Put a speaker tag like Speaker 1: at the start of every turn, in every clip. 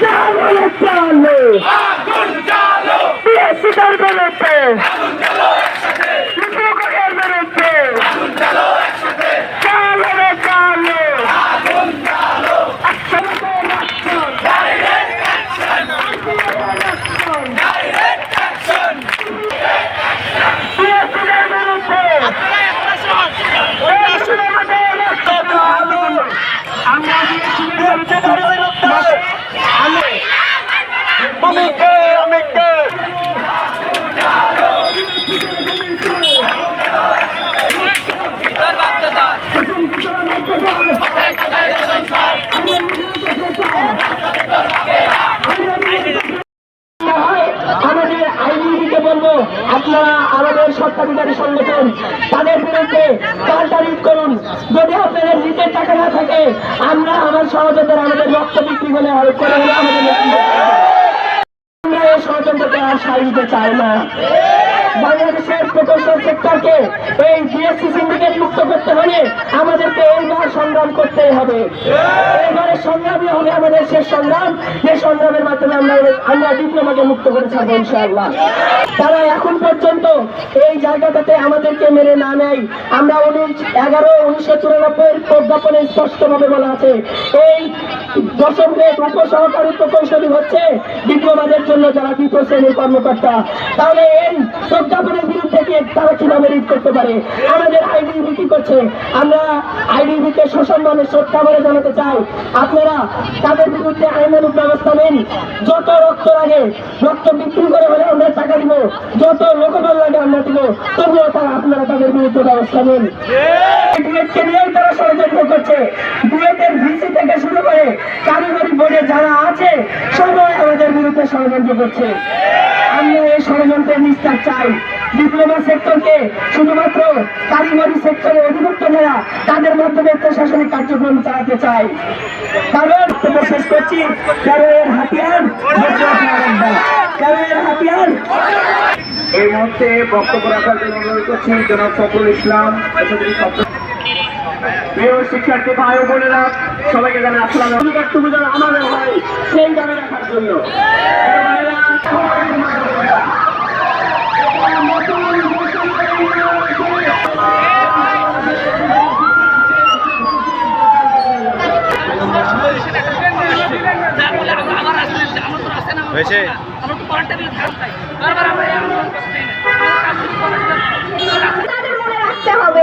Speaker 1: চালো হাতিয়ার চৌশো আরেকবার শক্তিশাল হাতিয়ার চালো চালো বিএসসিটার বিরুদ্ধে বিপ্লবের বিরুদ্ধে চালো রে চালো একসাথে রাখুন। বিএসসিটার বিরুদ্ধে এই সিনেমাটার রাস্তাটা আমরা বিএসসিটার বিরুদ্ধে আমি আমি কে আমি কে
Speaker 2: আমাদের আইনজীবীকে বলব আপনারা আমাদের সত্তাধিকারী সংগঠন তাদের বিরুদ্ধে পাল্টারিট করুন যদি আপনাদের নিজের টাকা না থাকে, আমরা আমার সহযোগিতার আমাদের রক্ত বিক্রি হলে করে হলে আমাদের আমরা এই ষড়যন্ত্রকে আর সাই দিতে চাই না। বাংলাদেশের প্রকৌশল সেক্টরকে এই বিএসসি সিন্ডিকেট মুক্ত করতে হলে আমাদেরকে এইবার সংগ্রাম করতেই হবে। এইবারে সংগ্রামই হবে আমাদের শেষ সংগ্রাম। যে সংগ্রামের মাধ্যমে আমরা আমরা ডিপ্লোমাকে মুক্ত করে ছাড়বো ইনশাআল্লাহ। তারা এখন পর্যন্ত এই জায়গাটাতে আমাদেরকে মেরে না নেয়। আমরা উনিশ এগারো, উনিশশো চুরানব্বই প্রজ্ঞাপনে স্পষ্টভাবে বলা আছে, এই দশম উপসহকারী প্রকৌশলী হচ্ছে ডিপ্লোমাদের জন্য যারা দ্বিতীয় শ্রেণির কর্মকর্তা। তাহলে এই প্রজ্ঞাপনের বিরুদ্ধে কি তারা কীভাবে রিড করতে পারে? আমাদের আইডিবি কি করছে? আমরা আইডিবি সসম্মানে শ্রদ্ধা করে জানাতে চাই। আপনারা তাদের বিরুদ্ধে আইনানুক ব্যবস্থা নিন। যত রক্ত লাগে রক্ত বিক্রি করে হলে আমরা টাকা দিব। যত লোকবল লাগে আমরা দিব। তবুও তারা আপনারা তাদের বিরুদ্ধে ব্যবস্থা নিন। তারা ষড়যন্ত্র করছে ডুয়েটের ভিসি থেকে শুরু করে কারিগরি বোর্ডে যারা আছে, সবাই আমাদের বিরুদ্ধে ষড়যন্ত্র করছে। আমরা এই ষড়যন্ত্রের নিস্তার চাই। ডিপ্লোমা সেক্টরকে শুধুমাত্র কারিগরি সেক্টরে অধিভুক্ত যারা, তাদের মাধ্যমে প্রশাসনিক কার্যক্রম চালাতে চাই। কারণ শেষ করছি। তেরোয়ের হাতিয়ার তেরোয়ের হাতিয়ার।
Speaker 1: এই মুহূর্তে বক্তব্য রাখার জন্য অনুরোধ করছি জনাব ফখরুল ইসলাম প্রিয় শিক্ষার্থী ভাই ও বোনেরা সবাইকে জানাই আসসালাম
Speaker 2: বক্তব্য যেন আমাদের হয় সেই দাবি রাখার জন্য।
Speaker 3: হয়েছে?
Speaker 4: তাদের মনে রাখতে হবে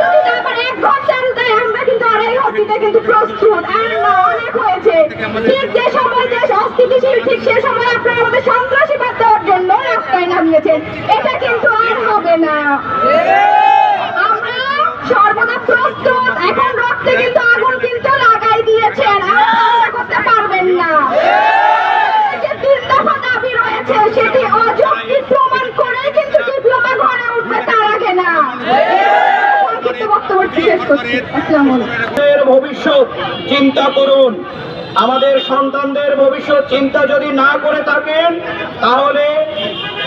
Speaker 4: প্রস্তুত আর অনেক হয়েছে। ঠিক সময় দেশ অস্থিতিশীল ঠিক সে সময় আপনারা আমাদের সন্ত্রাসীবাদ দেওয়ার জন্য রাস্তায় নামিয়েছেন এটা কিন্তু আর হবে না আমরা সর্বদা প্রস্তুত এখন রক্তে কিন্তু আগুন কিন্তু লাগাই দিয়েছেন আর ঠান্ডা করতে পারবেন না যে তিন দফা দাবি রয়েছে সেটি অযৌক্তিক প্রমাণ করে কিন্তু ডিপ্লোমা ঘরে উঠবে তার আগে না সংক্ষিপ্ত বক্তব্য শেষ করছি আসসালামু আলাইকুম
Speaker 2: আমাদের ভবিষ্যৎ চিন্তা করুন। আমাদের সন্তানদের ভবিষ্যৎ চিন্তা যদি না করে থাকেন, তাহলে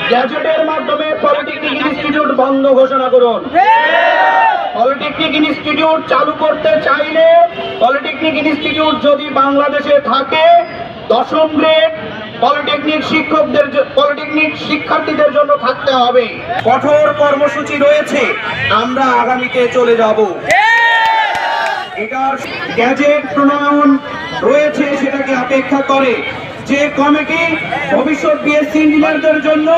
Speaker 2: গ্যাজেটের মাধ্যমে পলিটেকনিক ইনস্টিটিউট বন্ধ ঘোষণা করুন। পলিটেকনিক ইনস্টিটিউট চালু করতে চাইলে পলিটেকনিক ইনস্টিটিউট যদি বাংলাদেশে থাকে, দশম গ্রেড
Speaker 1: পলিটেকনিক শিক্ষকদের পলিটেকনিক শিক্ষার্থীদের জন্য থাকতে হবে। কঠোর কর্মসূচি রয়েছে। আমরা আগামীতে চলে যাব। এটার গ্যাজেট প্রণয়ন রয়েছে, সেটাকে অপেক্ষা করে। যে কমিটি ভবিষ্যৎ বিএসসি ইঞ্জিনিয়ারদের জন্য